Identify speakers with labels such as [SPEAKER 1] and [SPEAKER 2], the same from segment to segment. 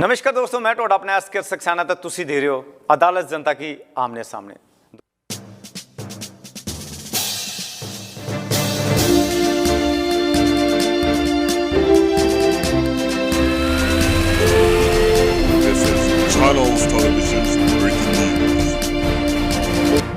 [SPEAKER 1] ਨਮਸਕਾਰ ਦੋਸਤੋ ਮੈਂ ਤੁਹਾਡਾ ਆਪਣਾ ਐਸਕੇ ਸਕਸਾਨਾ ਤੇ ਤੁਸੀਂ ਦੇ ਰਹੇ ਹੋ ਅਦਾਲਤ ਜਨਤਾ ਕੀ ਆਮਨੇ ਸਾਹਮਣੇ
[SPEAKER 2] This is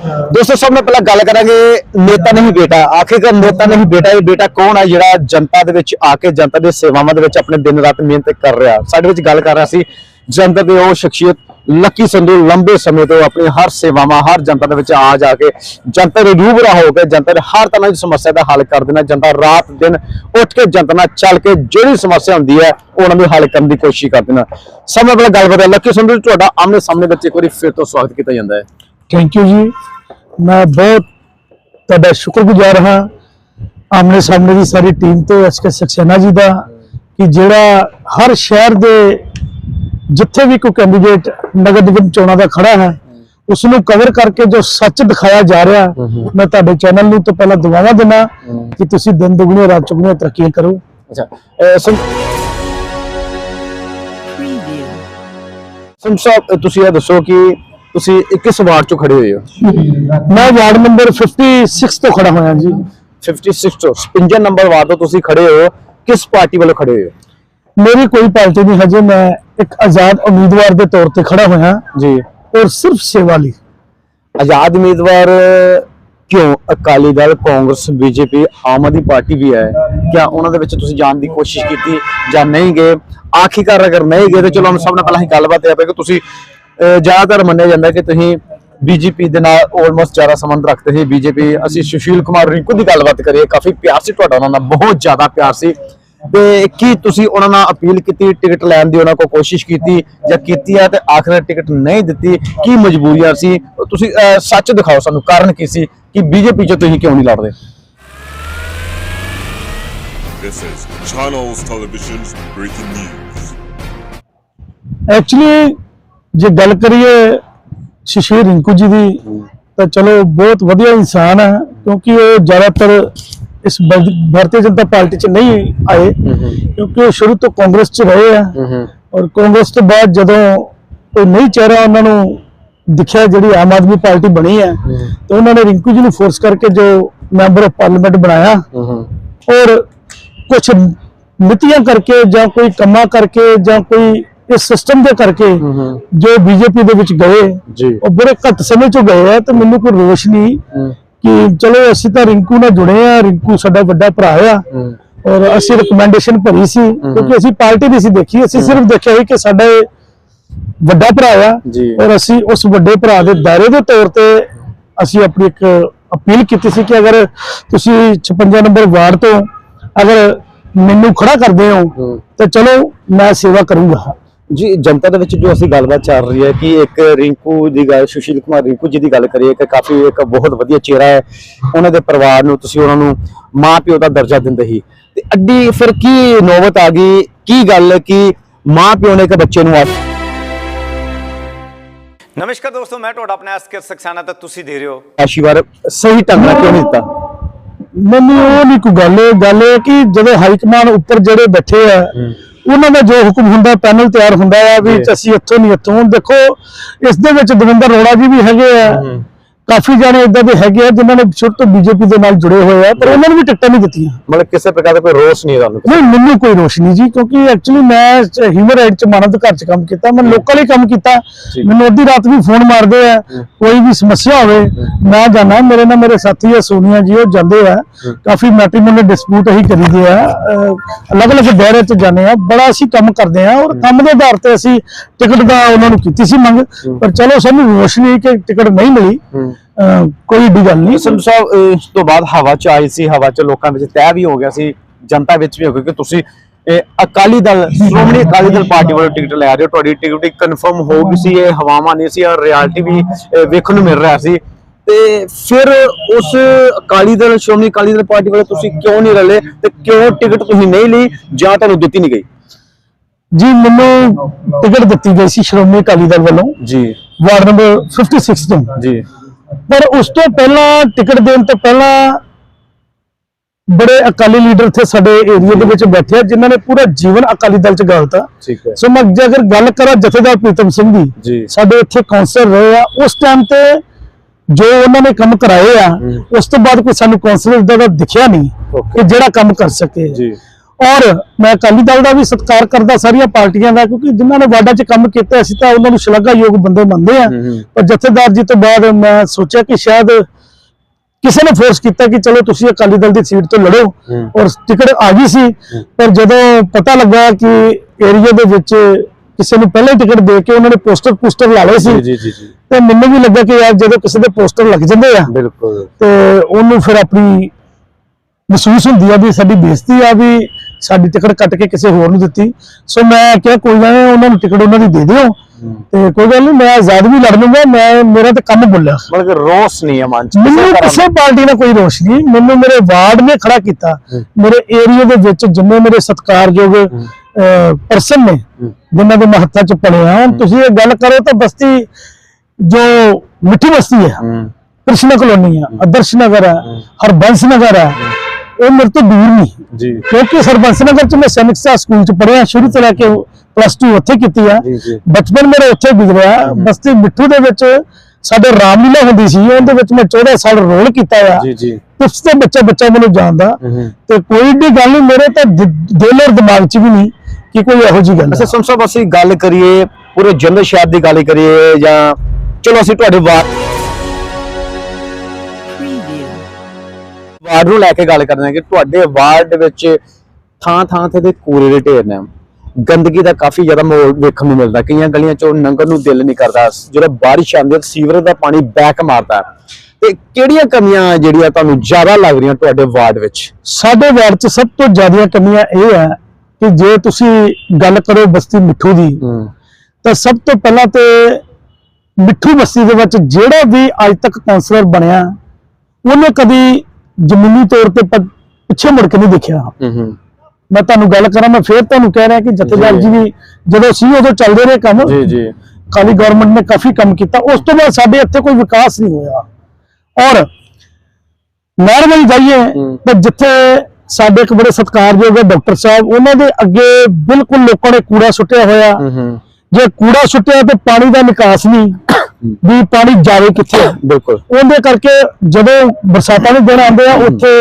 [SPEAKER 3] ਦੋਸਤੋ, ਸਭ ਤੋਂ ਪਹਿਲਾਂ ਗੱਲ ਕਰਾਂਗੇ, ਨੇਤਾ ਨਹੀਂ ਬੇਟਾ। ਆਖਿਰਕਾਰ ਨੇਤਾ ਨਹੀਂ ਬੇਟਾ, ਇਹ ਬੇਟਾ ਕੌਣ ਹੈ ਜਿਹੜਾ ਜਨਤਾ ਦੇ ਵਿੱਚ ਆ ਕੇ ਜਨਤਾ ਦੇ ਸੇਵਾਵਾਂ ਦੇ ਵਿੱਚ ਆਪਣੇ ਦਿਨ ਰਾਤ ਮਿਹਨਤ ਕਰ ਰਿਹਾ? ਸਾਡੇ ਵਿੱਚ ਗੱਲ ਕਰ ਰਿਹਾ ਸੀ, ਜਨਤਾ ਦੇ ਉਹ ਸ਼ਖਸੀਅਤ ਲੱਕੀ ਸੰਧੂ। ਲੰਬੇ ਸਮੇਂ ਤੋਂ ਆਪਣੀ ਹਰ ਸੇਵਾਵਾਂ, ਹਰ ਜਨਤਾ ਦੇ ਵਿੱਚ ਆ ਜਾ ਕੇ ਜਨਤਾ ਦੇ ਰੂਬਰਾ ਹੋ ਕੇ ਜਨਤਾ ਦੇ ਹਰ ਤਰ੍ਹਾਂ ਦੀ ਸਮੱਸਿਆ ਦਾ ਹੱਲ ਕਰ ਦੇਣਾ ਜਨਤਾ ਰਾਤ ਦਿਨ ਉੱਠ ਕੇ ਜਨਤਾ ਨਾਲ ਚੱਲ ਕੇ ਜਿਹੜੀ ਸਮੱਸਿਆ ਹੁੰਦੀ ਹੈ, ਉਹਨਾਂ ਨੂੰ ਹੱਲ ਕਰਨ ਦੀ ਕੋਸ਼ਿਸ਼ ਕਰ ਦੇਣਾ ਸਭ ਤੋਂ ਪਹਿਲਾਂ ਗੱਲ ਕਰਦੇ ਲੱਕੀ ਸੰਧੂ ਤੁਹਾਡਾ ਆਮਨੇ ਸਾਹਮਣੇ ਵਿੱਚ ਇੱਕ ਵਾਰੀ ਫਿਰ ਤੋਂ ਸਵਾਗਤ ਕੀਤਾ ਜਾਂਦਾ ਹੈ।
[SPEAKER 4] ਥੈਂਕ ਯੂ ਜੀ। ਮੈਂ ਬਹੁਤ ਤੁਹਾਡਾ ਸ਼ੁਕਰਗੁਜ਼ਾਰ ਹਾਂ। ਆਮਨੇ ਸਾਹਮਣੇ ਦੀ ਸਾਰੀ ਟੀਮ ਤੋਂ ਐਸਕੇ ਸਕਸੇਨਾ ਜੀ ਦਾ ਕਿ ਜਿਹੜਾ ਹਰ ਸ਼ਹਿਰ ਦੇ ਜਿੱਥੇ ਵੀ ਕੋਈ ਕੈਂਡੀਡੇਟ ਨਗਰ ਨਿਗਮ ਚੋਣਾਂ ਦਾ ਖੜਾ ਹੈ ਉਸ ਨੂੰ ਕਵਰ ਕਰਕੇ ਜੋ ਸੱਚ ਦਿਖਾਇਆ ਜਾ ਰਿਹਾ ਮੈਂ ਤੁਹਾਡੇ ਚੈਨਲ ਨੂੰ ਤੋਂ ਪਹਿਲਾਂ ਦੁਆਵਾਂ ਦੇਣਾ ਕਿ ਤੁਸੀਂ ਦਿਨ ਦੁਗਣੀਆਂ ਰਾਤ ਚੁਗਣੀਆਂ ਤਰੱਕੀਆਂ ਕਰੋ।
[SPEAKER 3] ਅੱਛਾ ਸਾਹਿਬ ਤੁਸੀਂ ਇਹ ਦੱਸੋ ਕਿ ਤੁਸੀਂ ਕਿਸ ਵਾਰਡ ਚੋਂ ਖੜੇ ਹੋਏ ਹੋ?
[SPEAKER 4] ਮੈਂ ਵਾਰਡ ਨੰਬਰ 56 ਤੋਂ ਖੜਾ ਹੋਇਆ ਜੀ।
[SPEAKER 3] 56 ਤੋਂ 55 ਨੰਬਰ ਵਾਰਡ ਤੋਂ ਤੁਸੀਂ ਖੜੇ ਹੋ ਕਿਸ ਪਾਰਟੀ ਵੱਲੋਂ ਖੜੇ ਹੋਏ ਹੋ?
[SPEAKER 4] ਮੇਰੀ ਕੋਈ ਪਾਰਟੀ ਨਹੀਂ ਹਜੇ ਮੈਂ ਇੱਕ ਆਜ਼ਾਦ ਉਮੀਦਵਾਰ ਦੇ ਤੌਰ ਤੇ ਖੜਾ ਹੋਇਆ।
[SPEAKER 3] ਜੀ।
[SPEAKER 4] ਔਰ ਸਿਰਫ ਸੇਵਾ ਲਈ।
[SPEAKER 3] ਆਜ਼ਾਦ ਉਮੀਦਵਾਰ ਕਿਉਂ ਅਕਾਲੀ ਦਲ ਕਾਂਗਰਸ ਬੀਜੇਪੀ ਆਮ ਆਦਮੀ ਪਾਰਟੀ ਵੀ ਹੈ? ਕਿਆ ਉਹਨਾਂ ਦੇ ਵਿੱਚ ਤੁਸੀਂ ਜਾਣ ਦੀ ਕੋਸ਼ਿਸ਼ ਕੀਤੀ ਜਾਂ ਨਹੀਂ ਗਏ? ਆਖਿਰਕਾਰ ਅਗਰ ਨਹੀਂ ਗਏ ਤਾਂ ਚਲੋ ਹਮ ਸਭ ਨਾਲ ਪਹਿਲਾਂ ਹੀ ਗੱਲਬਾਤ ਪਏ ਕਿ ਤੁਸੀਂ ਜ਼ਿਆਦਾਤਰ ਮੰਨਿਆ ਜਾਂਦਾ ਕਿ ਤੁਸੀਂ ਬੀਜੇਪੀ ਦੇ ਨਾਲ ਆਲਮੋਸਟ ਜ਼ਿਆਦਾ ਸੰਬੰਧ ਰੱਖਦੇ ਸੀ। ਬੀਜੇਪੀ ਅਸੀਂ ਸੁਸ਼ੀਲ ਕੁਮਾਰ ਰਿੰਕੂ ਦੀ ਗੱਲਬਾਤ ਕਰੀਏ ਕਾਫੀ ਪਿਆਰ ਸੀ ਤੁਹਾਡਾ ਉਹਨਾਂ ਨਾਲ ਬਹੁਤ ਜ਼ਿਆਦਾ ਪਿਆਰ ਸੀ। ਤੇ ਕੀ ਤੁਸੀਂ ਉਹਨਾਂ ਨਾਲ ਅਪੀਲ ਕੀਤੀ ਟਿਕਟ ਲੈਣ ਦੀ ਉਹਨਾਂ ਕੋਲ ਕੋਸ਼ਿਸ਼ ਕੀਤੀ ਜਾਂ ਕੀਤੀ ਹੈ ਤੇ ਆਖਰ ਟਿਕਟ ਨਹੀਂ ਦਿੱਤੀ? ਕੀ ਮਜਬੂਰੀਆਂ ਸੀ? ਤੁਸੀਂ ਸੱਚ ਦਿਖਾਓ ਸਾਨੂੰ ਕਾਰਨ ਕੀ ਸੀ? ਕਿ ਬੀਜੇਪੀ ਚ ਤੁਸੀਂ ਕਿਉਂ ਨਹੀਂ ਲੜਦੇ?
[SPEAKER 2] This is Channels Television's breaking news.
[SPEAKER 4] Actually ਜੇ ਗੱਲ ਕਰੀਏ ਸ਼ਸ਼ੀਰ ਰਿੰਕੂ ਜੀ ਦੀ, ਤਾਂ ਚਲੋ ਬਹੁਤ ਵਧੀਆ ਇਨਸਾਨ ਹੈ, ਕਿਉਂਕਿ ਉਹ ਜ਼ਿਆਦਾਤਰ ਇਸ ਭਾਰਤੀ ਜਨਤਾ ਪਾਰਟੀ ਚ ਨਹੀਂ ਆਏ, ਕਿਉਂਕਿ ਉਹ ਸ਼ੁਰੂ ਤੋਂ ਕਾਂਗਰਸ ਚ ਰਹੇ ਆ। ਔਰ ਕਾਂਗਰਸ ਤੋਂ ਬਾਅਦ ਜਦੋਂ ਕੋਈ ਨਹੀਂ ਚਿਹਰਾ ਉਹਨਾਂ ਨੂੰ ਦਿਖਿਆ ਜਿਹੜੀ ਆਮ ਆਦਮੀ ਪਾਰਟੀ ਬਣੀ ਹੈ, ਤਾਂ ਉਹਨਾਂ ਨੇ ਰਿੰਕੂ ਜੀ ਨੂੰ ਫੋਰਸ ਕਰਕੇ ਜੋ ਮੈਂਬਰ ਆਫ ਪਾਰਲੀਮੈਂਟ ਬਣਾਇਆ, ਔਰ ਕੁਝ ਨੀਤੀਆਂ ਕਰਕੇ ਜਾਂ ਕੋਈ ਕੰਮਾਂ ਕਰਕੇ ਜਾਂ ਕੋਈ ਇਸ ਸਿਸਟਮ ਦੇ ਕਰਕੇ ਜੋ ਬੀਜੇਪੀ ਦੇ ਵਿੱਚ ਗਏ ਉਹ ਬੜੇ ਘੱਟ ਸਮੇਂ ਚ ਗਏ ਆ ਤੇ ਮੈਨੂੰ ਕੋਈ ਰੋਸ਼ ਨਹੀਂ ਕਿ ਚਲੋ ਅਸੀਂ ਤਾਂ ਰਿੰਕੂ ਨਾਲ ਜੁੜੇ ਆ ਰਿੰਕੂ ਸਾਡਾ ਵੱਡਾ ਭਰਾ ਆ ਔਰ ਅਸੀਂ ਰਿਕਮੈਂਡੇਸ਼ਨ ਭਰੀ ਸੀ ਕਿਉਂਕਿ ਅਸੀਂ ਪਾਰਟੀ ਨਹੀਂ ਸੀ ਦੇਖੀ ਅਸੀਂ ਸਿਰਫ ਦੇਖਿਆ ਸੀ ਕਿ ਸਾਡਾ ਵੱਡਾ ਭਰਾ ਆ। ਔਰ ਅਸੀਂ ਉਸ ਵੱਡੇ ਭਰਾ ਦੇ ਦਾਇਰੇ ਦੇ ਤੌਰ ਤੇ ਅਸੀਂ ਆਪਣੀ ਇੱਕ ਅਪੀਲ ਕੀਤੀ ਸੀ ਕਿ ਅਗਰ ਤੁਸੀਂ 56 ਨੰਬਰ ਵਾਰਡ ਤੋਂ ਅਗਰ ਮੈਨੂੰ ਖੜਾ ਕਰਦੇ ਹੋ। ਤਾਂ ਚਲੋ ਮੈਂ ਸੇਵਾ ਕਰੂੰਗਾ।
[SPEAKER 3] ਜੀ ਜਨਤਾ ਦੇ ਵਿੱਚ ਜੋ ਅਸੀਂ ਗੱਲਬਾਤ ਚੱਲ ਰਹੀ ਹੈ ਕਿ ਇੱਕ ਰਿੰਕੂ ਦੀ ਗੱਲ ਸੁਸ਼ੀਲ ਕੁਮਾਰ ਰਿੰਕੂ ਜੀ ਦੀ ਗੱਲ ਕਰੀਏ ਕਿ ਕਾਫੀ ਇੱਕ ਬਹੁਤ ਵਧੀਆ ਚਿਹਰਾ ਹੈ। ਉਹਨਾਂ ਦੇ ਪਰਿਵਾਰ ਨੂੰ ਤੁਸੀਂ ਉਹਨਾਂ ਨੂੰ ਮਾਂ ਪਿਓ ਦਾ ਦਰਜਾ ਦਿੰਦੇ ਸੀ। ਤੇ ਅੱਡੀ ਫਿਰ ਕੀ ਨੌਬਤ ਆ ਗਈ? ਕੀ ਗੱਲ ਕਿ ਮਾਂ ਪਿਓ ਨੇ ਇੱਕ ਬੱਚੇ ਨੂੰ ਆ
[SPEAKER 1] ਨਮਸਕਾਰ ਦੋਸਤੋ ਮੈਂ ਤੁਹਾਡਾ ਆਪਣਾ ਐਸਕੇ ਸਕਸਾਨਾ ਤੇ ਤੁਸੀਂ ਦੇ ਰਹੇ ਹੋ।
[SPEAKER 3] ਆਸ਼ੀਰਵਾਦ ਸਹੀ ਢੰਗ ਨਾਲ ਕਿਉਂ ਨਹੀਂ ਦਿੱਤਾ?
[SPEAKER 4] ਮੈਨੂੰ ਉਹ ਨਹੀਂ ਕੋਈ ਗੱਲ ਗੱਲ ਇਹ ਕਿ ਜਦੋਂ ਹਾਈ ਕਮਾਂਡ ਉੱਪਰ ਜਿਹੜੇ ਬੈਠੇ ਆ ਉਹਨਾਂ ਦਾ ਜੋ ਹੁਕਮ ਹੁੰਦਾ ਪੈਨਲ ਤਿਆਰ ਹੁੰਦਾ ਆ ਵੀ। ਅਸੀਂ ਇੱਥੋਂ ਨਹੀਂ ਇੱਥੋਂ। ਹੁਣ ਦੇਖੋ ਇਸ ਦੇ ਵਿੱਚ ਦਵਿੰਦਰ ਰੋੜਾ ਜੀ ਵੀ ਹੈਗੇ ਆ। ਕਾਫੀ ਜਾਣੇ ਇਦਾਂ ਦੇ ਹੈਗੇ ਆ ਜਿਨ੍ਹਾਂ ਨੇ ਸ਼ੁਰੂ ਤੋਂ ਬੀਜੇਪੀ ਦੇ ਨਾਲ ਜੁੜੇ ਹੋਏ ਆ ਪਰ ਉਹਨਾਂ ਨੂੰ ਵੀ ਟਿਕਟਾਂ ਨਹੀਂ ਦਿੱਤੀਆਂ।
[SPEAKER 3] ਮਤਲਬ ਕਿਸੇ ਪ੍ਰਕਾਰ ਦਾ ਕੋਈ ਰੋਸ ਨਹੀਂ ਤੁਹਾਨੂੰ?
[SPEAKER 4] ਨਹੀਂ ਮੈਨੂੰ ਕੋਈ ਰੋਸ਼ਨੀ ਜੀ ਕਿਉਂਕਿ ਐਕਚੁਅਲੀ ਮੈਂ ਹਿਊਮਨ ਰਾਈਟ ਚ ਮਾਨਵ ਅਧਿਕਾਰ ਚ ਕੰਮ ਕੀਤਾ ਮੈਂ ਲੋਕਾਂ ਲਈ ਕੰਮ ਕੀਤਾ। ਮੈਨੂੰ ਅੱਧੀ ਰਾਤ ਵੀ ਫੋਨ ਮਾਰਦੇ ਆ ਕੋਈ ਵੀ ਸਮੱਸਿਆ ਹੋਵੇ ਮੈਂ ਜਾਣਾ ਮੇਰੇ ਨਾਲ ਮੇਰੇ ਸਾਥੀ ਆ ਸੋਨੀਆ ਜੀ ਉਹ ਜਾਂਦੇ ਆ। ਕਾਫੀ ਮੈਟ੍ਰੀਮੋਨੀਅਲ ਡਿਸਪਿਊਟ ਅਸੀਂ ਕਰੀਦੇ ਆ। ਅਲੱਗ-ਅਲੱਗ ਦਾਇਰੇ ਚ ਜਾਂਦੇ ਆ ਬੜਾ ਅਸੀਂ ਕੰਮ ਕਰਦੇ ਆ ਔਰ ਕੰਮ ਦੇ ਆਧਾਰ ਤੇ ਅਸੀਂ ਟਿਕਟ ਦਾ ਉਹਨਾਂ ਨੂੰ ਕੀਤੀ ਸੀ ਮੰਗ। ਪਰ ਚਲੋ ਸਾਨੂੰ ਰੋਸ਼ਨੀ ਕਿ ਟਿਕਟ ਨਹੀਂ ਮਿਲੀ। ਕੋਈ ਏਡੀ ਗੱਲ ਨਹੀਂ।
[SPEAKER 3] ਸੰਧੂ ਸਾਹਿਬ ਇਸ ਤੋਂ ਬਾਅਦ ਹਵਾ ਚ ਆਈ ਸੀ ਹਵਾ ਚ ਲੋਕਾਂ ਵਿੱਚ ਤੈਅ ਵੀ ਹੋ ਗਿਆ ਸੀ ਜਨਤਾ ਵਿੱਚ ਵੀ ਹੋ ਗਿਆ ਕਿ ਤੁਸੀਂ ਅਕਾਲੀ ਦਲ ਸ਼੍ਰੋਮਣੀ ਅਕਾਲੀ ਦਲ ਪਾਰਟੀ ਵੱਲੋਂ ਟਿਕਟ ਲੈ ਰਹੇ ਹੋ ਤੁਹਾਡੀ ਟਿਕਟ ਕਨਫਰਮ ਹੋ ਗਈ ਸੀ ਇਹ ਹਵਾਵਾਂ ਨਹੀਂ ਸੀ ਔਰ ਰਿਐਲਿਟੀ ਵੀ ਵੇਖਣ ਨੂੰ ਮਿਲ ਰਿਹਾ ਸੀ। ਤੇ ਫਿਰ ਉਸ ਅਕਾਲੀ ਦਲ ਸ਼੍ਰੋਮਣੀ ਅਕਾਲੀ ਦਲ ਪਾਰਟੀ ਵੱਲੋਂ ਤੁਸੀਂ ਕਿਉਂ ਨਹੀਂ ਰਲੇ ਤੇ ਕਿਉਂ ਟਿਕਟ ਤੁਸੀਂ ਨਹੀਂ ਲਈ ਜਾਂ ਤੁਹਾਨੂੰ ਦਿੱਤੀ ਨਹੀਂ ਗਈ?
[SPEAKER 4] ਜੀ ਮੈਨੂੰ ਟਿਕਟ ਦਿੱਤੀ ਗਈ ਸੀ ਸ਼੍ਰੋਮਣੀ ਅਕਾਲੀ ਦਲ ਵੱਲੋਂ।
[SPEAKER 3] ਜੀ।
[SPEAKER 4] ਵਾਰਡ ਨੰਬਰ 56 ਤੋਂ।
[SPEAKER 3] ਜੀ।
[SPEAKER 4] ਪਰ ਉਸ ਤੋਂ ਪਹਿਲਾਂ ਟਿਕਟ ਦੇਣ ਤੋਂ ਪਹਿਲਾਂ ਬੜੇ ਅਕਾਲੀ ਲੀਡਰ ਥੇ ਸਾਡੇ ਏਰੀਆ ਦੇ ਵਿੱਚ ਬੈਠੇ ਆ ਜਿਨ੍ਹਾਂ ਨੇ ਪੂਰਾ ਜੀਵਨ ਅਕਾਲੀ ਦਲ ਚ ਗਾਲਤਾ। ਸੋ ਮੈਂ ਜੇ ਅਗਰ ਗੱਲ ਕਰਾਂ ਜਥੇਦਾਰ ਪ੍ਰੀਤਮ ਸਿੰਘ ਦੀ। ਸਾਡੇ ਇੱਥੇ ਕਾਉਂਸਲਰ ਰਹੇ ਆ ਉਸ ਟਾਈਮ ਤੇ ਜੋ ਉਹਨਾਂ ਨੇ ਕੰਮ ਕਰਾਏ ਆ ਉਸ ਤੋਂ ਬਾਅਦ ਕੋਈ ਸਾਨੂੰ ਕਾਉਂਸਲਰ ਦਾ ਦਿਖਿਆ ਨਹੀਂ. ਕਿ ਜਿਹੜਾ ਕੰਮ ਕਰ ਸਕੇ। ਔਰ ਮੈਂ ਅਕਾਲੀ ਦਲ ਦਾ ਵੀ ਸਤਿਕਾਰ ਕਰਦਾ ਸਾਰੀਆਂ ਪਾਰਟੀਆਂ ਦਾ ਕਿਉਂਕਿ ਜਿਨ੍ਹਾਂ ਨੇ ਵਾਰਡਾਂ 'ਚ ਕੰਮ ਕੀਤਾ ਅਸੀਂ ਤਾਂ ਉਹਨਾਂ ਨੂੰ ਸ਼ਲਾਘਾਯੋਗ ਬੰਦੇ ਮੰਨਦੇ ਆ ਪਰ ਜਥੇਦਾਰ ਜੀ ਤੋਂ ਬਾਅਦ ਮੈਂ ਸੋਚਿਆ ਕਿ ਸ਼ਾਇਦ ਕਿਸੇ ਨੇ ਫੋਰਸ ਕੀਤਾ ਕਿ ਚਲੋ ਤੁਸੀਂ ਅਕਾਲੀ ਦਲ ਦੀ ਸੀਟ ਤੋਂ ਲੜੋ ਔਰ ਟਿਕਟ ਆ ਗਈ ਸੀ। ਪਰ ਜਦੋਂ ਪਤਾ ਲੱਗਾ ਕਿ ਏਰੀਆ ਦੇ ਵਿੱਚ ਕਿਸੇ ਨੂੰ ਪਹਿਲਾਂ ਟਿਕਟ ਦੇ ਕੇ ਉਹਨਾਂ ਨੇ ਪੋਸਟਰ ਪੋਸਟਰ ਲਾ ਲਏ ਸੀ
[SPEAKER 3] ਜੀ ਜੀ ਜੀ
[SPEAKER 4] ਤੇ ਮੈਨੂੰ ਵੀ ਲੱਗਾ ਕਿ ਯਾਰ ਜਦੋਂ ਕਿਸੇ ਦੇ ਪੋਸਟਰ ਲੱਗ ਜਾਂਦੇ ਆ
[SPEAKER 3] ਬਿਲਕੁਲ।
[SPEAKER 4] ਤੇ ਉਹਨੂੰ ਫਿਰ ਆਪਣੀ ਮਹਿਸੂਸ ਹੁੰਦੀ ਆ ਵੀ ਸਾਡੀ ਬੇਇੱਜ਼ਤੀ ਆ ਵੀ ਸਾਡੀ ਟਿਕਟ ਕੱਟ ਕੇ ਕਿਸੇ ਹੋਰ ਨੂੰ ਦਿੱਤੀ। ਸੋ ਮੈਂ ਕਿਹਾ ਕੋਈ ਗੱਲ ਨਹੀਂ ਉਹਨਾਂ ਨੂੰ ਟਿਕਟ ਉਹਨਾਂ ਦੀ ਦੇ ਦਿਓ। ਤੇ ਕੋਈ ਗੱਲ ਨਹੀਂ ਮੈਂ ਆਜ਼ਾਦ ਵੀ ਲੜ ਲੂੰਗਾ ਮੈਂ ਮੇਰਾ ਤਾਂ ਕੰਮ ਬੁੱਲਿਆ।
[SPEAKER 3] ਮਤਲਬ ਕਿ ਰੋਸ ਨਹੀਂ ਹੈ ਮਨ ਚ
[SPEAKER 4] ਮੈਨੂੰ ਕਿਸੇ ਪਾਰਟੀ ਨਾਲ ਕੋਈ ਰੋਸ਼ ਨਹੀਂ। ਮੈਨੂੰ ਮੇਰੇ ਵਾਰਡ ਨੇ ਖੜਾ ਕੀਤਾ। ਮੇਰੇ ਏਰੀਆ ਦੇ ਵਿੱਚ ਜਿੰਨੇ ਮੇਰੇ ਸਤਿਕਾਰਯੋਗ ਪਰਸਨ ਨੇ ਜਿਨ੍ਹਾਂ ਦੇ ਮਹੱਤਵ ਚ ਪੜੇ ਆ। ਹੁਣ ਤੁਸੀਂ ਇਹ ਗੱਲ ਕਰੋ ਤਾਂ ਬਸਤੀ ਜੋ ਮਿੱਠੀ ਬਸਤੀ ਹੈ
[SPEAKER 3] ਹੂੰ।
[SPEAKER 4] ਕ੍ਰਿਸ਼ਨਾ ਕਲੋਨੀ ਆ ਆਦਰਸ਼ ਨਗਰ ਹੈ ਹਰਬੰਸ ਨਗਰ ਹੈ। ਉਹ ਮੇਰੇ ਤੋਂ ਦੂਰ ਨਹੀਂ।
[SPEAKER 3] ਜੀ।
[SPEAKER 4] ਕਿਉਂਕਿ ਸਰਬੰਸ ਨਗਰ ਚ ਮੈਂ ਸੈਨਿਕ ਸਕੂਲ ਚ ਪੜਿਆ ਸ਼ੁਰੂ ਤੋਂ ਲੈ ਕੇ ਪਲੱਸ 2 ਉੱਥੇ ਕੀਤੀ ਆ। ਬਚਪਨ ਮੇਰਾ ਉੱਥੇ ਗੁਜ਼ਰਿਆ। ਬਸਤੀ ਮਿੱਠੂ ਦੇ ਵਿੱਚ ਸਾਡੇ ਰਾਮਲੀਲਾ ਹੁੰਦੀ ਸੀ ਉਹਦੇ ਵਿੱਚ ਮੈਂ 14 ਸਾਲ ਰੋਲ ਕੀਤਾ ਆ।
[SPEAKER 3] ਜੀ ਜੀ।
[SPEAKER 4] ਉਸ ਤੇ ਬੱਚਾ ਬੱਚਾ ਮੈਨੂੰ ਜਾਣਦਾ। ਤੇ ਕੋਈ ਏਡੀ ਗੱਲ ਨਹੀਂ ਮੇਰੇ ਤਾਂ ਦਿਲ ਔਰ ਦਿਮਾਗ 'ਚ ਵੀ ਨਹੀਂ ਕਿ ਕੋਈ ਇਹੋ ਜੀ ਗੱਲ
[SPEAKER 3] ਅੱਛਾ ਸਾਹਿਬ ਅਸੀਂ ਗੱਲ ਕਰੀਏ ਪੂਰੇ ਜੰਦਰ ਸ਼ਹਿਰ ਦੀ ਗੱਲ ਕਰੀਏ ਜਾਂ ਚਲੋ ਅਸੀਂ ਤੁਹਾਡੇ ਵਾਰਡ ਵਾਰਡ ਨੂੰ ਲੈ ਕੇ ਗੱਲ ਕਰਦੇ ਹਾਂ ਕਿ ਤੁਹਾਡੇ ਵਾਰਡ ਦੇ ਵਿੱਚ ਥਾਂ ਥਾਂ ਤੇ ਦੇ ਕੂੜੇ ਦੇ ਢੇਰ ਨੇ। ਗੰਦਗੀ ਦਾ ਕਾਫੀ ਜ਼ਿਆਦਾ ਮਾਹੌਲ ਵੇਖਣ ਨੂੰ ਮਿਲਦਾ। ਕਈਆਂ ਗਲੀਆਂ ਚੋਂ ਲੰਘਣ ਨੂੰ ਦਿਲ ਨਹੀਂ ਕਰਦਾ। ਜਦੋਂ ਬਾਰਿਸ਼ ਆਉਂਦੀ ਹੈ ਸੀਵਰੇਜ ਦਾ ਪਾਣੀ ਬੈਕ ਮਾਰਦਾ। ਤੇ ਕਿਹੜੀਆਂ ਕਮੀਆਂ ਜਿਹੜੀਆਂ ਤੁਹਾਨੂੰ ਜ਼ਿਆਦਾ ਲੱਗ ਰਹੀਆਂ ਤੁਹਾਡੇ ਵਾਰਡ ਵਿੱਚ?
[SPEAKER 4] ਸਾਡੇ ਵਾਰਡ 'ਚ ਸਭ ਤੋਂ ਜ਼ਿਆਦੀਆਂ ਕਮੀਆਂ ਇਹ ਹੈ ਕਿ ਜੇ ਤੁਸੀਂ ਗੱਲ ਕਰੋ ਬਸਤੀ ਮਿੱਠੂ ਦੀ ਤਾਂ ਸਭ ਤੋਂ ਪਹਿਲਾਂ ਤੇ ਮਿੱਠੂ ਬਸਤੀ ਦੇ ਵਿੱਚ ਜਿਹੜਾ ਵੀ ਅੱਜ ਤੱਕ ਕਾਉਂਸਲਰ ਬਣਿਆ ਉਹਨੇ ਕਦੀ ਜ਼ਮੀਨੀ ਤੌਰ ਤੇ ਪ- ਪਿੱਛੇ ਮੁੜ ਕੇ ਨਹੀਂ ਦੇਖਿਆ। ਮੈਂ ਤੁਹਾਨੂੰ ਗੱਲ ਕਰਾਂ ਮੈਂ ਫੇਰ ਤੁਹਾਨੂੰ ਕਹਿ ਰਿਹਾ ਕਿ ਜਥੇਦਾਰ ਜੀ ਵੀ ਜਦੋਂ ਸੀ ਉਦੋਂ ਚੱਲਦੇ ਰਹੇ ਕੰਮ।
[SPEAKER 3] ਜੀ ਜੀ।
[SPEAKER 4] ਕਾਲੀ ਗਵਰਨਮੈਂਟ ਨੇ ਕਾਫੀ ਕੰਮ ਕੀਤਾ। ਉਸ ਤੋਂ ਬਾਅਦ ਸਾਡੇ ਇੱਥੇ ਕੋਈ ਵਿਕਾਸ ਨਹੀਂ ਹੋਇਆ। ਔਰ ਨਹਿਰ ਵੱਲ ਜਾਈਏ ਤਾਂ ਜਿੱਥੇ ਸਾਡੇ ਇੱਕ ਬੜੇ ਸਤਿਕਾਰਯੋਗ ਹੈ ਡਾਕਟਰ ਸਾਹਿਬ ਉਹਨਾਂ ਦੇ ਅੱਗੇ ਬਿਲਕੁਲ ਲੋਕਾਂ ਨੇ ਕੂੜਾ ਸੁੱਟਿਆ ਹੋਇਆ। ਜੇ ਕੂੜਾ ਸੁੱਟਿਆ ਤੇ ਪਾਣੀ ਦਾ ਨਿਕਾਸ ਨਹੀਂ। ਵੀ ਪਾਣੀ ਜਾਵੇ ਕਿੱਥੇ?
[SPEAKER 3] ਬਿਲਕੁਲ।
[SPEAKER 4] ਉਹਦੇ ਕਰਕੇ ਜਦੋਂ ਬਰਸਾਤਾਂ ਦੇ ਦਿਨ ਆਉਂਦੇ ਆ ਉੱਥੇ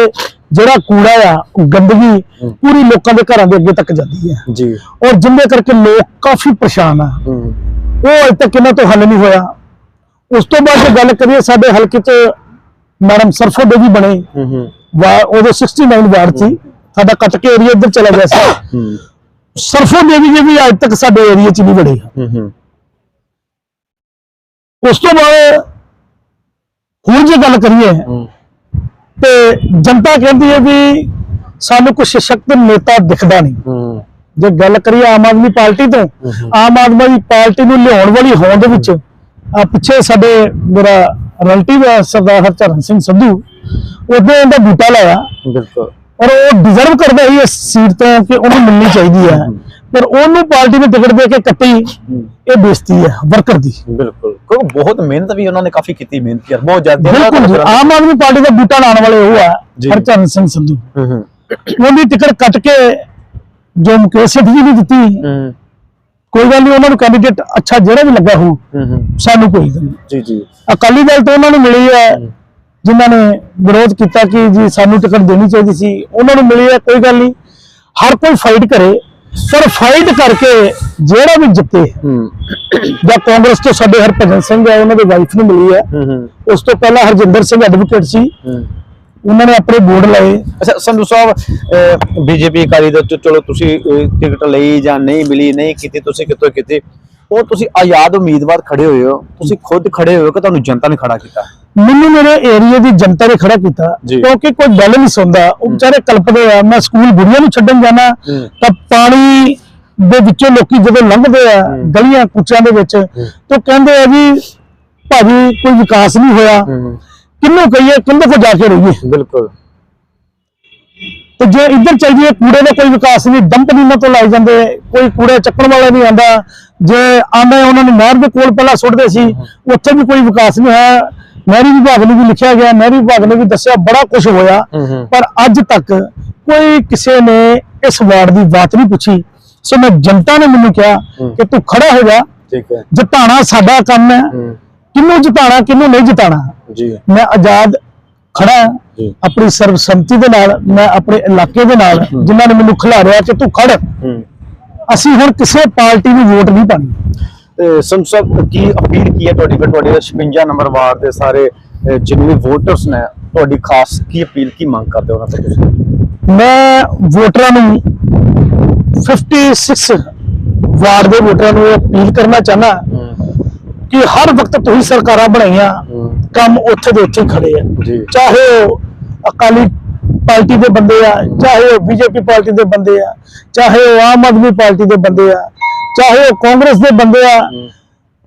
[SPEAKER 4] ਜਿਹੜਾ ਕੂੜਾ ਆ ਗੰਦਗੀ ਪੂਰੀ ਲੋਕਾਂ ਦੇ ਘਰਾਂ ਦੇ ਅੱਗੇ ਤੱਕ ਜਾਂਦੀ ਹੈ
[SPEAKER 3] ਜੀ।
[SPEAKER 4] ਔਰ ਜਿੰਦੇ ਕਰਕੇ ਲੋਕ ਕਾਫੀ ਪਰੇਸ਼ਾਨ ਆ। ਉਹ ਅਜੇ ਤੱਕ ਇਹਨਾਂ ਤੋਂ ਹੱਲ ਨਹੀਂ ਹੋਇਆ। ਉਸ ਤੋਂ ਬਾਅਦ ਜੇ ਗੱਲ ਕਰੀਏ ਸਾਡੇ ਹਲਕੇ 'ਚ ਮੈਡਮ ਸਰਫੋ ਦੇਵੀ ਬਣੇ। ਵਾ ਉਦੋਂ 69 ਵਾਰਡ ਸੀ। ਸਾਡਾ ਕੱਟ ਕੇ ਏਰੀਆ ਇੱਧਰ ਚਲਾ ਗਿਆ ਸੀ। ਸਰਫੋ ਦੇਵੀ ਜੀ ਵੀ ਅੱਜ ਤੱਕ ਸਾਡੇ ਏਰੀਆ 'ਚ ਨਹੀਂ ਬਣੇ ਉਸ ਤੋਂ ਬਾਅਦ ਹੁਣ ਜੇ ਗੱਲ ਕਰੀਏ ਤੇ ਜਨਤਾ ਕਹਿੰਦੀ ਹੈ ਵੀ ਸਾਨੂੰ ਕੋਈ ਸਸ਼ਕਤ ਨੇਤਾ ਦਿਖਦਾ ਨਹੀਂ। ਜੇ ਗੱਲ ਕਰੀਏ ਆਮ ਆਦਮੀ ਪਾਰਟੀ ਤੋਂ ਆਮ ਆਦਮੀ ਪਾਰਟੀ ਨੂੰ ਲਿਆਉਣ ਵਾਲੀ ਹੋਂਦ ਦੇ ਵਿੱਚ ਆ ਪਿੱਛੇ ਸਾਡੇ ਮੇਰਾ ਰਿਲੇਟਿਵ ਹੈ ਸਰਦਾਰ ਹਰਚਰਨ ਸਿੰਘ ਸੰਧੂ ਉਹਦੇ ਇਹਦਾ ਬੂਟਾ ਲਾਇਆ
[SPEAKER 3] ਬਿਲਕੁਲ।
[SPEAKER 4] ਔਰ ਉਹ ਡਿਜ਼ਰਵ ਕਰਦਾ ਸੀ ਇਸ ਸੀਟ ਤੋਂ ਕਿ ਉਹਨੂੰ ਮਿਲਣੀ ਚਾਹੀਦੀ ਹੈ। ਪਰ ਉਹਨੂੰ ਪਾਰਟੀ ਨੇ ਟਿਕਟ ਦੇ ਕੇ ਕੱਟੀ ਇਹ ਬੇਇੱਜ਼ਤੀ ਹੈ ਵਰਕਰ ਦੀ।
[SPEAKER 3] ਬਿਲਕੁਲ ਕਿਉਂਕਿ ਬਹੁਤ ਮਿਹਨਤ ਵੀ ਉਹਨਾਂ ਨੇ ਕਾਫੀ ਕੀਤੀ ਮਿਹਨਤ ਯਾਰ ਬਹੁਤ ਜ਼ਿਆਦਾ।
[SPEAKER 4] ਬਿਲਕੁਲ ਆਮ ਆਦਮੀ ਪਾਰਟੀ ਦਾ ਬੂਟਾ ਲਾਉਣ ਵਾਲੇ ਉਹ ਆ
[SPEAKER 3] ਜੀ।
[SPEAKER 4] ਹਰਚਰਨ ਸਿੰਘ ਸੰਧੂ।
[SPEAKER 3] ਹੂੰ ਹੂੰ।
[SPEAKER 4] ਉਹਦੀ ਟਿਕਟ ਕੱਟ ਕੇ ਜੋ ਮੁਕੇਸ਼ ਜੀ ਨੇ ਦਿੱਤੀ ਕੋਈ ਗੱਲ ਨਹੀਂ ਉਹਨਾਂ ਨੂੰ ਕੈਂਡੀਡੇਟ ਅੱਛਾ ਜਿਹੜਾ ਵੀ ਲੱਗਾ ਹੋ ਸਾਨੂੰ ਕੋਈ ਗੱਲ ਨਹੀਂ।
[SPEAKER 3] ਜੀ ਜੀ।
[SPEAKER 4] ਅਕਾਲੀ ਦਲ ਤੋਂ ਉਹਨਾਂ ਨੂੰ ਮਿਲੀ ਹੈ ਜਿਨ੍ਹਾਂ ਨੇ ਵਿਰੋਧ ਕੀਤਾ ਕਿ ਜੀ ਸਾਨੂੰ ਟਿਕਟ ਦੇਣੀ ਚਾਹੀਦੀ ਸੀ ਉਹਨਾਂ ਨੂੰ ਮਿਲੀ ਹੈ ਕੋਈ ਗੱਲ ਨਹੀਂ। ਹਰ ਕੋਈ ਫਾਈਟ ਕਰੇ ਪਰ ਫਾਈਟ ਕਰਕੇ ਜਿਹੜਾ ਵੀ ਜਿੱਤੇ ਜਾਂ ਕਾਂਗਰਸ ਤੋਂ ਸਾਡੇ ਹਰਭਜਨ ਸਿੰਘ ਹੈ ਉਹਨਾਂ ਦੇ ਵਾਈਫ ਨੂੰ ਮਿਲੀ ਹੈ। ਉਸ ਤੋਂ ਪਹਿਲਾਂ ਹਰਜਿੰਦਰ ਸਿੰਘ ਐਡਵੋਕੇਟ ਸੀ। ਉਹਨਾਂ ਨੇ ਆਪਣੇ ਬੋਰਡ ਲਾਏ।
[SPEAKER 3] ਅੱਛਾ ਸੰਧੂ ਸਾਹਿਬ ਬੀਜੇਪੀ ਅਕਾਲੀ ਦਲ ਚਲੋ ਤੁਸੀਂ ਟਿਕਟ ਲਈ ਜਾਂ ਨਹੀਂ ਮਿਲੀ ਨਹੀਂ ਕੀਤੀ ਤੁਸੀਂ ਕਿੱਥੋਂ ਕੀਤੀ? ਉਹ ਤੁਸੀਂ ਆਜ਼ਾਦ ਉਮੀਦਵਾਰ ਖੜੇ ਹੋਏ ਹੋ। ਤੁਸੀਂ ਖੁਦ ਖੜੇ ਹੋਏ ਹੋ ਕਿ ਤੁਹਾਨੂੰ ਜਨਤਾ ਨੇ ਖੜਾ ਕੀਤਾ?
[SPEAKER 4] ਮੈਨੂੰ ਮੇਰੇ ਏਰੀਆ ਦੀ ਜਨਤਾ ਨੇ ਖੜਾ ਕੀਤਾ। ਕਿਉਂਕਿ ਕੋਈ ਗੱਲ ਨਹੀਂ ਸੁਣਦਾ। ਉਹ ਵਿਚਾਰੇ ਕਲਪਦੇ ਆ ਮੈਂ ਸਕੂਲ ਗੁੜੀਆਂ ਨੂੰ ਛੱਡਣ ਜਾਣਾ। ਤਾਂ ਪਾਣੀ ਦੇ ਵਿੱਚੋਂ ਲੋਕੀ ਜਦੋਂ ਲੰਘਦੇ ਆ ਗਲੀਆਂ ਕੁੱਚਿਆਂ ਦੇ ਵਿੱਚ ਤਾਂ ਕਹਿੰਦੇ ਆ ਜੀ ਭਾਜੀ ਕੋਈ ਵਿਕਾਸ ਨਹੀਂ ਹੋਇਆ। ਕਿੰਨੂੰ ਕਹੀਏ ਕਿੰਨੇ ਕੋ ਜਾ ਕੇ ਰਹੀਏ?
[SPEAKER 3] ਬਿਲਕੁਲ।
[SPEAKER 4] ਤੇ ਜੇ ਇੱਧਰ ਚੱਲ ਜਾਈਏ ਕੂੜੇ ਦਾ ਕੋਈ ਵਿਕਾਸ ਨਹੀਂ ਡੰਪ ਨੀਮਾਂ ਤੋਂ ਲਾਈ ਜਾਂਦੇ ਕੋਈ ਕੂੜੇ ਚੱਕਣ ਵਾਲਾ ਨਹੀਂ ਆਂਦਾ ਜੇ ਆਂਦਾ ਉਹਨਾਂ ਨੂੰ ਨਹਿਰ ਦੇ ਕੋਲ ਪਹਿਲਾਂ ਸੁੱਟਦੇ ਸੀ ਉੱਥੇ ਵੀ ਕੋਈ ਵਿਕਾਸ ਨਹੀਂ ਹੋਇਆ। ਨਹਿਰੀ ਵਿਭਾਗ ਨੂੰ ਵੀ ਲਿਖਿਆ ਗਿਆ ਨਹਿਰੀ ਵਿਭਾਗ ਨੇ ਵੀ ਦੱਸਿਆ ਬੜਾ ਕੁਝ ਹੋਇਆ। ਪਰ ਅੱਜ ਤੱਕ ਕੋਈ ਕਿਸੇ ਨੇ ਇਸ ਵਾਰਡ ਦੀ ਬਾਤ ਨਹੀਂ ਪੁੱਛੀ। ਸੋ ਮੈਂ ਜਨਤਾ ਨੇ ਮੈਨੂੰ ਕਿਹਾ। ਕਿ ਤੂੰ ਖੜਾ ਹੋ ਜਾ।
[SPEAKER 3] ਠੀਕ ਹੈ।
[SPEAKER 4] ਜਿਤਾਣਾ ਸਾਡਾ ਕੰਮ ਹੈ। ਕਿਹਨੂੰ ਜਿਤਾਣਾ ਕਿਹਨੂੰ ਨਹੀਂ ਜਿਤਾਣਾ।
[SPEAKER 3] ਜੀ।
[SPEAKER 4] ਮੈਂ ਆਜ਼ਾਦ ਖੜਾ। ਆਪਣੀ ਸਰਬਸੰਮਤੀ ਦੇ ਨਾਲ ਮੈਂ ਆਪਣੇ ਇਲਾਕੇ ਦੇ ਨਾਲ ਜਿਨ੍ਹਾਂ ਨੇ ਮੈਨੂੰ ਖਿਲਾਰਿਆ ਕਿ ਤੂੰ ਖੜ। ਅਸੀਂ ਹੁਣ ਕਿਸੇ ਪਾਰਟੀ ਨੂੰ ਵੋਟ ਨਹੀਂ ਪਾਣੀ।
[SPEAKER 3] ਤੇ ਸਾਹਿਬ ਕੀ ਅਪੀਲ ਕੀ ਹੈ ਤੁਹਾਡੀ? ਫਿਰ ਤੁਹਾਡੇ 56 ਨੰਬਰ ਵਾਰਡ ਦੇ ਸਾਰੇ ਜਿੰਨੇ ਵੋਟਰਸ ਨੇ ਤੁਹਾਡੀ ਖਾਸ ਕੀ ਅਪੀਲ ਕੀ ਮੰਗ ਕਰਦੇ ਉਹਨਾਂ ਤੋਂ ਤੁਸੀਂ?
[SPEAKER 4] ਮੈਂ ਵੋਟਰਾਂ ਨੂੰ 56 ਵਾਰਡ ਦੇ ਵੋਟਰਾਂ ਨੂੰ ਅਪੀਲ ਕਰਨਾ ਚਾਹਨਾ ਕਿ ਹਰ ਵਕਤ ਤੁਸੀਂ ਸਰਕਾਰਾਂ ਬਣਾਈਆਂ ਕੰਮ ਉੱਥੇ ਦੇ ਉੱਥੇ ਖੜੇ ਆ। ਚਾਹੇ ਉਹ ਅਕਾਲੀ ਪਾਰਟੀ ਦੇ ਬੰਦੇ ਆ ਚਾਹੇ ਉਹ ਬੀਜੇਪੀ ਪਾਰਟੀ ਦੇ ਬੰਦੇ ਆ ਚਾਹੇ ਉਹ ਆਮ ਆਦਮੀ ਪਾਰਟੀ ਦੇ ਬੰਦੇ ਆ ਚਾਹੇ ਉਹ ਕਾਂਗਰਸ ਦੇ ਬੰਦੇ ਆ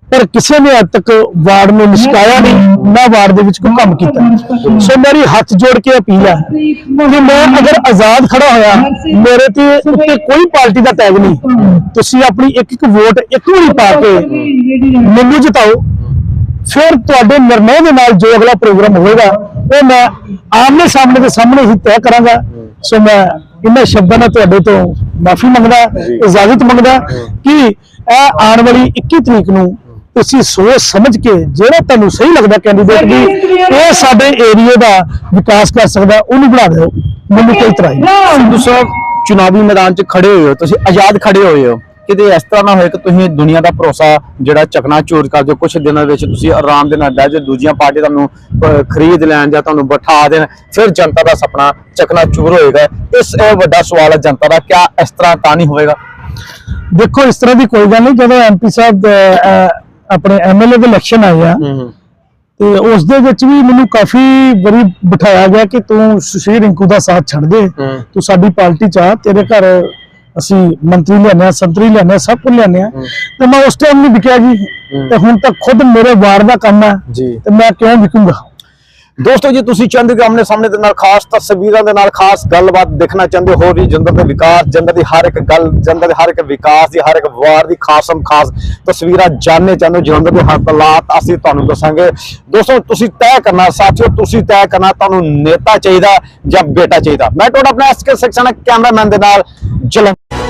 [SPEAKER 4] ਪਰ ਕਿਸੇ ਨੇ ਅੱਜ ਤੱਕ ਵਾਰਡ ਨੂੰ ਨਿਸ਼ਕਾਇਆ ਨਹੀਂ ਨਾ ਵਾਰਡ ਦੇ ਵਿੱਚ ਕੋਈ ਕੰਮ ਕੀਤਾ। ਸੋ ਮੇਰੀ ਹੱਥ ਜੋੜ ਕੇ ਅਪੀਲ ਹੈ ਕਿ ਮੈਂ ਅਗਰ ਆਜ਼ਾਦ ਖੜਾ ਹੋਇਆ ਮੇਰੇ ਤੇ ਉੱਤੇ ਕੋਈ ਪਾਰਟੀ ਦਾ ਟੈਗ ਨਹੀਂ। ਤੁਸੀਂ ਆਪਣੀ ਇੱਕ ਇੱਕ ਵੋਟ ਇੱਕ ਵਾਰੀ ਪਾ ਕੇ ਮੈਨੂੰ ਜਿਤਾਓ। ਫਿਰ ਤੁਹਾਡੇ ਨਿਰਣੈ ਦੇ ਨਾਲ ਜੋ ਅਗਲਾ ਪ੍ਰੋਗਰਾਮ ਹੋਏਗਾ ਉਹ ਮੈਂ ਆਮਨੇ ਸਾਹਮਣੇ ਦੇ ਸਾਹਮਣੇ ਹੀ ਤੈਅ ਕਰਾਂਗਾ। ਸੋ ਮੈਂ ਇਹਨਾਂ ਸ਼ਬਦਾਂ ਨਾਲ ਤੁਹਾਡੇ ਤੋਂ ਮਾਫੀ ਮੰਗਦਾ ਇਜਾਜ਼ਤ ਮੰਗਦਾ ਕਿ ਇਹ ਆਉਣ ਵਾਲੀ 21 ਤਰੀਕ ਨੂੰ ਤੁਸੀਂ ਸੋਚ ਸਮਝ ਕੇ ਜਿਹੜਾ ਤੁਹਾਨੂੰ ਸਹੀ ਲੱਗਦਾ ਕੈਂਡੀਡੇਟ ਵੀ ਇਹ ਸਾਡੇ ਏਰੀਆ ਦਾ ਵਿਕਾਸ ਕਰ ਸਕਦਾ ਉਹਨੂੰ ਬਣਾ ਦਿਓ। ਮੈਨੂੰ ਕੋਈ ਇਤਰਾਜ਼ ਨਹੀਂ
[SPEAKER 3] ਸੰਧੂ ਸਾਹਿਬ ਚੁਣਾਵੀ ਮੈਦਾਨ 'ਚ ਖੜੇ ਹੋਏ ਹੋ ਤੁਸੀਂ ਆਜ਼ਾਦ ਖੜੇ ਹੋਏ ਹੋ। ਕਿਤੇ ਇਸ ਤਰ੍ਹਾਂ ਨਾ ਹੋਏ ਕਿ ਤੁਸੀਂ ਦੁਨੀਆ ਦਾ ਭਰੋਸਾ ਜਿਹੜਾ ਚਕਨਾ ਚੋਰ ਕਰ ਦਿਓ ਕੁਝ ਦਿਨਾਂ ਵਿੱਚ ਤੁਸੀਂ ਆਰਾਮ ਦੇ ਨਾਲ ਬਹਿ ਜਾਓ ਦੂਜੀਆਂ ਪਾਰਟੀ ਤੁਹਾਨੂੰ ਖਰੀਦ ਲੈਣ ਜਾਂ ਤੁਹਾਨੂੰ ਬਿਠਾ ਦੇਣ ਫਿਰ ਜਨਤਾ ਦਾ ਸੁਪਨਾ ਚਕਨਾ ਚੂਰ ਹੋਏਗਾ। ਇਸ ਇਹ ਵੱਡਾ ਸਵਾਲ ਹੈ ਜਨਤਾ ਦਾ ਕਿਆ ਇਸ ਤਰ੍ਹਾਂ ਤਾਂ ਨਹੀਂ ਹੋਵੇਗਾ?
[SPEAKER 4] ਦੇਖੋ ਇਸ ਤਰ੍ਹਾਂ ਦੀ ਕੋਈ ਗੱਲ ਨਹੀਂ ਜਦੋਂ ਐਮਪੀ ਸਾਹਿਬ ਆਪਣੇ ਐਮਐਲਏ ਦੇ ਇਲੈਕਸ਼ਨ ਆਏ ਆ ਤੇ ਉਸ ਦੇ ਵਿੱਚ ਵੀ ਮੈਨੂੰ ਕਾਫੀ ਵਾਰੀ ਬਿਠਾਇਆ ਗਿਆ ਕਿ ਤੂੰ ਸੁਸ਼ੀਰ ਰਿੰਕੂ ਦਾ ਸਾਥ ਛੱਡ ਦੇ। ਤੂੰ ਸਾਡੀ ਪਾਰਟੀ ਚ ਆ ਤੇਰੇ ਘਰ ਅਸੀਂ ਮੰਤਰੀ ਲਿਆਨੇ ਆ ਸੰਤਰੀ ਲਿਆਨੇ ਆ ਸਭ ਕੁਝ ਲਿਆਨੇ ਆ ਤੇ ਮੈਂ ਉਸ ਟਾਈਮ ਨਹੀਂ ਵਿਕਿਆ ਜੀ। ਤੇ ਹੁਣ ਤੱਕ ਖੁਦ ਮੇਰੇ ਵਾਰ ਦਾ ਕੰਮ ਹੈ। ਤੇ ਮੈਂ ਕਿਉਂ ਵਿਕੂੰਗਾ?
[SPEAKER 3] ਦੋਸਤੋ, ਜੇ ਤੁਸੀਂ ਚਾਹੁੰਦੇ ਹੋ ਕਿ ਆਮਨੇ ਸਾਹਮਣੇ ਦੇ ਨਾਲ ਖਾਸ ਤਸਵੀਰਾਂ ਦੇ ਨਾਲ ਖਾਸ ਗੱਲਬਾਤ ਦੇਖਣਾ ਚਾਹੁੰਦੇ ਹੋ ਵੀ ਜੰਦਰ ਦੇ ਵਿਕਾਸ ਜੰਦਰ ਦੀ ਹਰ ਇੱਕ ਗੱਲ ਜੰਦਰ ਦੇ ਹਰ ਇੱਕ ਵਿਕਾਸ ਦੀ, ਹਰ ਇੱਕ ਵਾਰ ਦੀ ਖਾਸਮ ਖਾਸ ਤਸਵੀਰਾਂ ਜਾਣਨੇ ਚਾਹੁੰਦੇ ਹੋ, ਜਲੰਧਰ ਦੇ ਹਾਲਾਤ ਅਸੀਂ ਤੁਹਾਨੂੰ ਦੱਸਾਂਗੇ। ਦੋਸਤੋ, ਤੁਸੀਂ ਤੈਅ ਕਰਨਾ, ਸਾਥੀਓ, ਤੁਸੀਂ ਤੈਅ ਕਰਨਾ, ਤੁਹਾਨੂੰ ਨੇਤਾ ਚਾਹੀਦਾ ਜਾਂ ਬੇਟਾ ਚਾਹੀਦਾ। ਮੈਂ ਤੁਹਾਡਾ ਆਪਣਾ ਐਸਕੇ ਸੈਕਸ਼ਨ ਕੈਮਰਾਮੈਨ ਦੇ ਨਾਲ ਜਲੰਧਰ